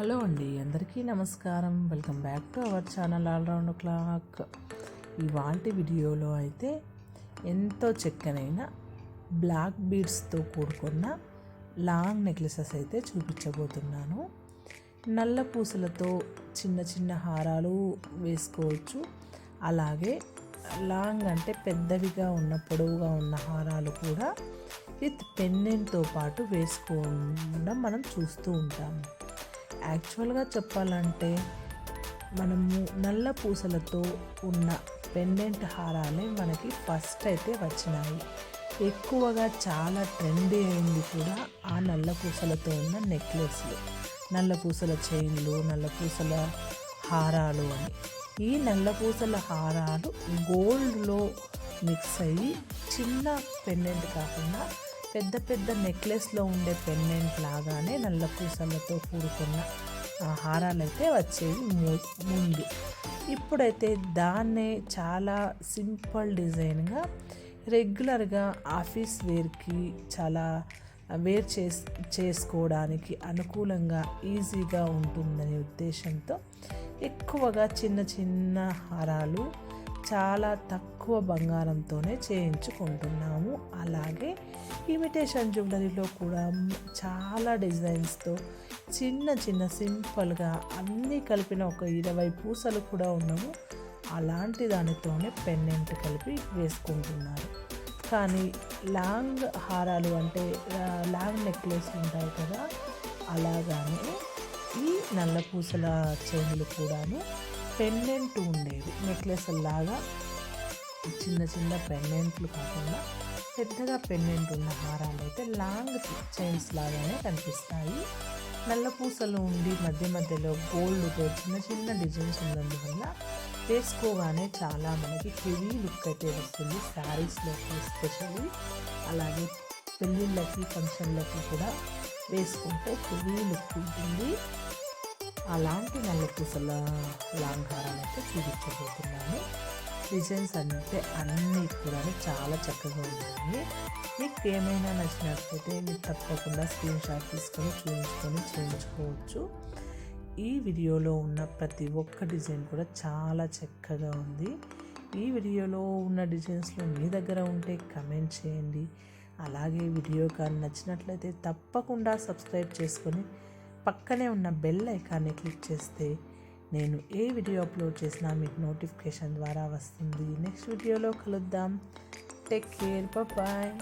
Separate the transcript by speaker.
Speaker 1: Hello అండి అందరికీ నమస్కారం. Welcome back to our channel all round clock. ఇవాల్టి వీడియోలో అయితే ఎంతో చక్కనైన బ్లాక్ బీడ్స్తో కూడుకున్న లాంగ్ నెక్లెసెస్ అయితే చూపించబోతున్నాను. నల్ల పూసలతో చిన్న చిన్న హారాలు వేసుకోవచ్చు. అలాగే లాంగ్ అంటే పెద్దవిగా ఉన్న పొడవుగా ఉన్న హారాలు కూడా విత్ పెన్నెంట్తో పాటు వేసుకోవడం మనం చూస్తూ ఉంటాము యాక్చువల్గా చెప్పాలంటే మనము నల్ల పూసలతో ఉన్న పెండెంట్ హారాలే మనకి ఫస్ట్ అయితే వచ్చినాయి. ఎక్కువగా చాలా ట్రెండీ అయింది కూడా ఆ నల్ల పూసలతో ఉన్న నెక్లెస్లు నల్ల పూసల చైన్లు నల్ల పూసల హారాలు అని. ఈ నల్ల పూసల హారాలు గోల్డ్లో మిక్స్ అయ్యి చిన్న పెండెంట్ కాకుండా పెద్ద పెద్ద నెక్లెస్లో ఉండే పెన్నెంట్ లాగానే నల్ల పూసలతో కూడుకున్న హారాలు అయితే వచ్చేవి ముందు. ఇప్పుడైతే దాన్నే చాలా సింపుల్ డిజైన్గా రెగ్యులర్గా ఆఫీస్ వేర్కి చాలా వేర్ చేస్ చేసుకోవడానికి అనుకూలంగా ఈజీగా ఉంటుందనే ఉద్దేశంతో ఎక్కువగా చిన్న చిన్న హారాలు చాలా తక్కువ బంగారంతోనే చేయించుకుంటున్నాము. అలాగే ఇమిటేషన్ జ్యువెలరీలో కూడా చాలా డిజైన్స్తో చిన్న చిన్న సింపుల్గా అన్నీ కలిపిన ఒక ఇరవై పూసలు కూడా ఉన్నాము. అలాంటి దానితోనే పెన్నెంట్ కలిపి వేసుకుంటున్నారు. కానీ లాంగ్ హారాలు అంటే లాంగ్ నెక్లెస్ ఉంటాయి కదా అలాగానే ఈ నల్ల పూసల చైన్లు కూడాను పెండెంట్ ఉండేది. నెక్లెస్ లాగా చిన్న చిన్న పెండెంట్లు కాకుండా పెద్దగా పెండెంట్ ఉన్న హారాలు అయితే లాంగ్ చైన్స్ లాగానే కనిపిస్తాయి. నల్ల పూసలు ఉండి మధ్య మధ్యలో గోల్డ్తో చిన్న చిన్న డిజైన్స్ ఉన్నందువల్ల వేసుకోగానే చాలా మనకి హెవీ లుక్ అయితే వస్తుంది. శారీస్లోకి ఎస్పెషల్లీ అలాగే పెళ్ళిళ్ళకి ఫంక్షన్లకి కూడా వేసుకుంటే హెవీ లుక్ ఉంటుంది. అలాంటి నల్ల పూసల లాంఘారాలు అయితే చూపించబోతున్నాను. డిజైన్స్ అంటే అన్నీ కూడా చాలా చక్కగా ఉన్నాయి. మీకు ఏమైనా నచ్చినట్లయితే మీరు తప్పకుండా స్క్రీన్ షాట్ తీసుకొని చూపించుకొని చేయించుకోవచ్చు. ఈ వీడియోలో ఉన్న ప్రతి ఒక్క డిజైన్ కూడా చాలా చక్కగా ఉంది. ఈ వీడియోలో ఉన్న డిజైన్స్లో మీ దగ్గర ఉంటే కమెంట్ చేయండి. అలాగే వీడియో కానీ నచ్చినట్లయితే తప్పకుండా సబ్స్క్రైబ్ చేసుకొని పక్కనే ఉన్న బెల్ ఐకాన్ని క్లిక్ చేస్తే నేను ఏ వీడియో అప్లోడ్ చేసినా మీకు నోటిఫికేషన్ ద్వారా వస్తుంది. నెక్స్ట్ వీడియోలో కలుద్దాం. Take care. బాయ్